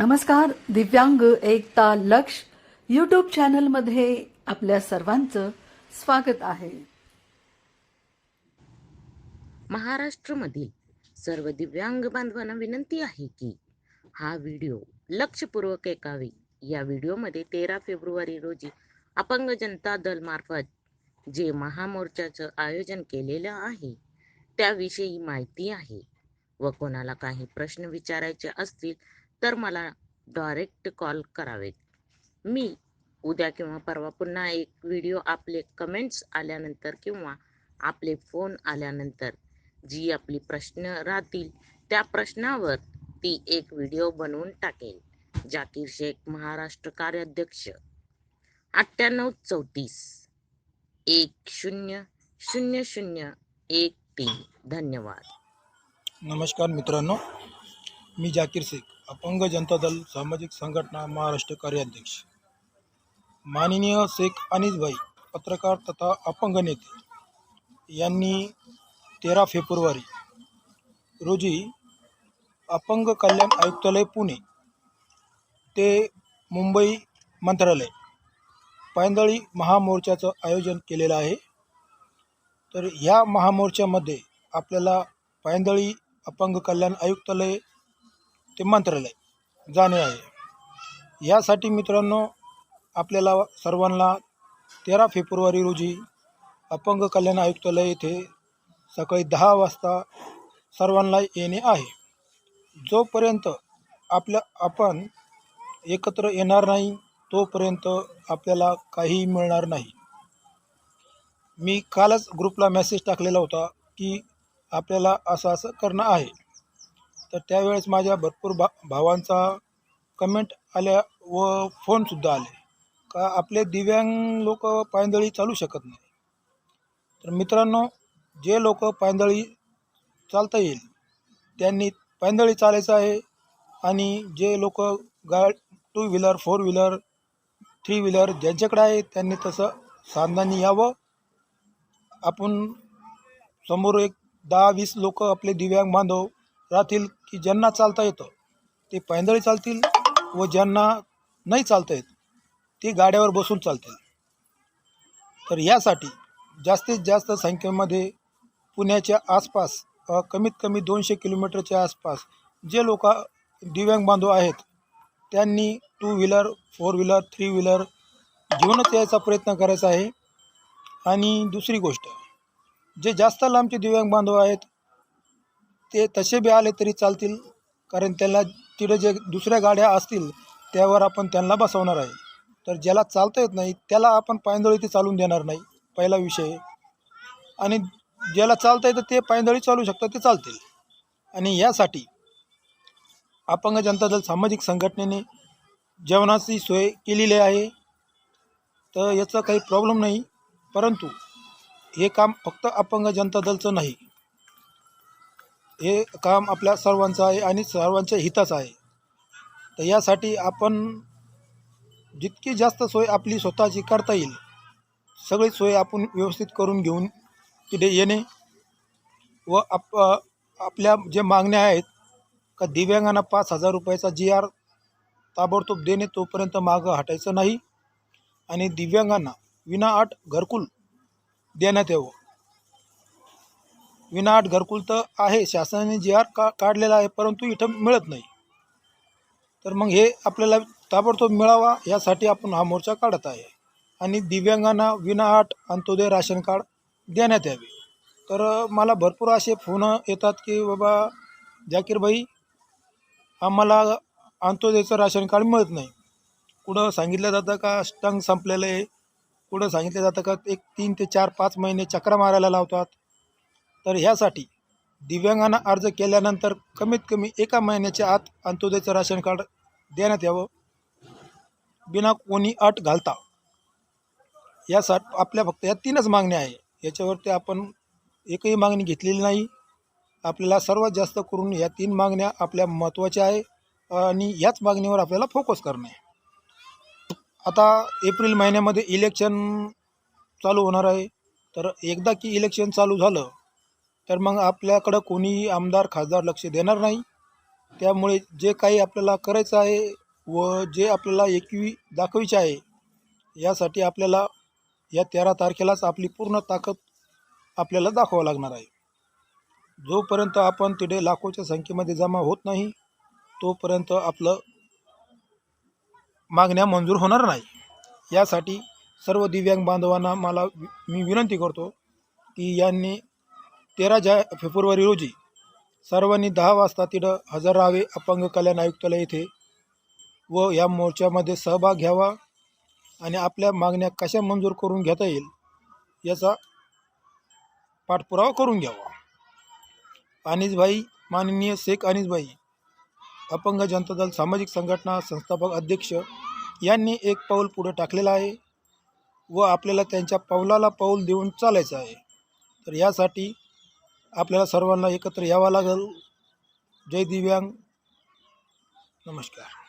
नमस्कार दिव्यांग एकता लक्ष यूट्यूब चॅनलमध्ये आपल्या सर्वांचं स्वागत आहे. महाराष्ट्रामधील सर्व दिव्यांग बांधवांना विनंती आहे की हा व्हिडिओ लक्षपूर्वक ऐकावे. या व्हिडिओमध्ये तेरा फेब्रुवारी रोजी अपंग जनता दल मार्फत जे महामोर्चाचं आयोजन केलेलं आहे त्याविषयी माहिती आहे. व कोणाला काही प्रश्न विचारायचे असतील तर मला डायरेक्ट कॉल करावेत. मी उद्या किंवा परवा पुन्हा एक व्हिडिओ आपले कमेंट्स आल्यानंतर किंवा आपले फोन आल्यानंतर जी आपली प्रश्न राहतील त्या प्रश्नावर ती एक व्हिडिओ बनवून टाकेल. जाकीर शेख महाराष्ट्र कार्याध्यक्ष. अठ्ठ्याण्णव चौतीस. एक शून्य शून्य शून्य एक तीन. धन्यवाद. नमस्कार मित्रांनो. मी जाकीर शेख अपंग जनता दल सामाजिक संघटना महाराष्ट्र कार्याध्यक्ष. माननीय शेख अनिसभाई पत्रकार तथा अपंग नेते यांनी तेरा फेब्रुवारी रोजी अपंग कल्याण आयुक्तालय पुणे ते मुंबई मंत्रालय पायंदळी महामोर्चाचं आयोजन केलेलं आहे. तर ह्या महामोर्चामध्ये आपल्याला पायंदळी अपंग कल्याण आयुक्तालय ते मंत्रालय जाणे आहे. यासाठी मित्रांनो आपल्याला सर्वांना तेरा फेब्रुवारी रोजी अपंग कल्याण आयुक्तालय येथे सकाळी दहा वाजता सर्वांना येणे आहे. जोपर्यंत आपल्या आपण एकत्र येणार नाही तोपर्यंत आपल्याला काहीही मिळणार नाही. मी कालच ग्रुपला मेसेज टाकलेला होता की आपल्याला असं असं करणं आहे. तर त्यावेळेस माझ्या भरपूर भा भावांचा कमेंट आल्या व फोनसुद्धा आले. का आपले दिव्यांग लोक पायंदळी चालू शकत नाही. तर मित्रांनो जे लोक पायंदळी चालता येईल त्यांनी पायंदळी चालायचं आहे आणि जे लोक गा two wheeler four wheeler three wheeler ज्यांच्याकडे आहे त्यांनी तसं साधनांनी यावं. आपण समोर एक दहा वीस लोक आपले दिव्यांग बांधव राहतील की ज्यांना चालता येतं ते पायंदळी चालतील व ज्यांना नाही चालता येत ते गाड्यावर बसून चालतील. तर यासाठी जास्तीत जास्त संख्येमध्ये पुण्याच्या आसपास कमीत कमी दोनशे किलोमीटरच्या आसपास जे लोक दिव्यांग बांधव आहेत त्यांनी two wheeler four wheeler three wheeler घेऊनच यायचा प्रयत्न करायचा आहे. आणि दुसरी गोष्ट जे जास्त लांबचे दिव्यांग बांधव आहेत ते तसे बी आले तरी चालतील कारण त्यांना तिथे जे दुसऱ्या गाड्या असतील त्यावर आपण त्यांना बसवणार आहे. तर ज्याला चालता येत नाही त्याला आपण पायंदळी ते चालून देणार नाही पहिला विषय. आणि ज्याला चालता येतं ते पायंदळी चालू शकतात ते चालतील. आणि यासाठी अपंग जनता दल सामाजिक संघटनेने जेवणाची सोय केलेली आहे. तर याचा काही प्रॉब्लेम नाही परंतु हे काम फक्त अपंग जनता दलचं नाही. हे काम आपल्या सर्वांचं आहे आणि सर्वांच्या हिताचं आहे. तर यासाठी आपण जितकी जास्त सोय आपली स्वतःची करता येईल सगळी सोय आपण व्यवस्थित करून घेऊन तिथे येणे व आप आपल्या जे मागण्या आहेत का दिव्यांगांना पाच हजार रुपयाचा जी आर ताबडतोब देणे तोपर्यंत मागं हटायचं नाही आणि दिव्यांगांना विनाआट घरकुल देण्यात यावं. विनाट घरकुल तर आहे शासनाने जी आर का काढलेला आहे परंतु इथं मिळत नाही. तर मग हे आपल्याला ताबडतोब मिळावा यासाठी आपण हा मोर्चा काढत आहे. आणि दिव्यांगांना विनाआट अंत्योदय राशन कार्ड देण्यात यावे. तर मला भरपूर असे फोन येतात की बाबा जाकीर भाई आम्हाला अंत्योदयचं राशन कार्ड मिळत नाही. कुठं सांगितलं जातं का? स्टंग संपलेलं आहे. कुठं सांगितलं जातं का? एक तीन ते चार पाच महिने चक्रा मारायला लावतात. तर ह्यासाठी दिव्यांगांना अर्ज केल्यानंतर कमीत कमी एका महिन्याच्या आत अंत्योदयचं राशन कार्ड देण्यात यावं. बिना कोणी अट घालता. यासाठी आपल्या फक्त या तीनच मागण्या आहे. याच्यावरती आपण एकही मागणी घेतलेली नाही. आपल्याला सर्वात जास्त करून या तीन मागण्या आपल्या महत्त्वाच्या आहे आणि याच मागणीवर आपल्याला फोकस करणे. आहे. आता एप्रिल महिन्यामध्ये इलेक्शन चालू होणार आहे. तर एकदा की इलेक्शन चालू झालं तर मग आपल्याकडं कोणीही आमदार खासदार लक्ष देणार नाही. त्यामुळे जे काही आपल्याला करायचं आहे व जे आपल्याला एकवी दाखवायचे आहे यासाठी आपल्याला या तेरा तारखेलाच आपली पूर्ण ताकद आपल्याला दाखवावं लागणार आहे. जोपर्यंत आपण तिथे लाखोच्या संख्येमध्ये जमा होत नाही तोपर्यंत आपलं मागण्या मंजूर होणार नाही. यासाठी सर्व दिव्यांग बांधवांना मला मी विनंती करतो की यांनी तेरा जा फेब्रुवारी रोजी सर्वांनी दहा वाजता तिथं हजर राहावे अपंग कल्याण आयुक्तालय येथे व या मोर्चामध्ये सहभाग घ्यावा आणि आपल्या मागण्या कशा मंजूर करून घेता येईल याचा पाठपुरावा करून घ्यावा. अनिसभाई माननीय शेख अनिसभाई अपंग जनता दल सामाजिक संघटना संस्थापक अध्यक्ष यांनी एक पाऊल पुढे टाकलेलं आहे व आपल्याला त्यांच्या पावलाला पाऊल देऊन चालायचं आहे. तर यासाठी आपल्याला सर्वांना एकत्र यावं लागेल. जय दिव्यांग. नमस्कार.